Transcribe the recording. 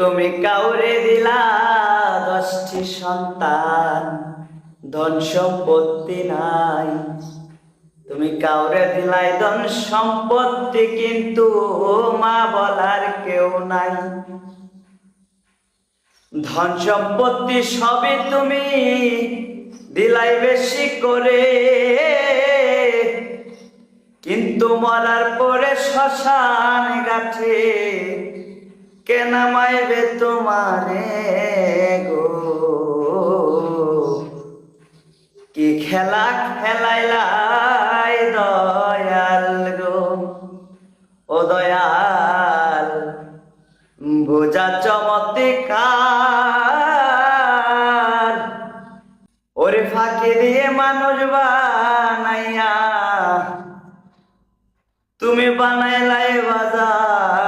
তুমি কাউরে দিলা দশটি সন্তান, ধন সম্পত্তি নাই। তুমি কাউরে দিলাই ধন সম্পত্তি, কিন্তু মা বলার কেউ নাই। ধন সম্পত্তি সবই তুমি দিলাই বেশি করে। কিন্তু মরার পরে শ্মশান গাছে কেন মাইবে তোমারে গো? কি খেলা খেলাইলাই দয়াল গো? ও দয়াল, বোঝা চমৎকার। ওরে ফাঁকি দিয়ে মানুষ বানাইয়া, তুমি বানাইলাই বাজার।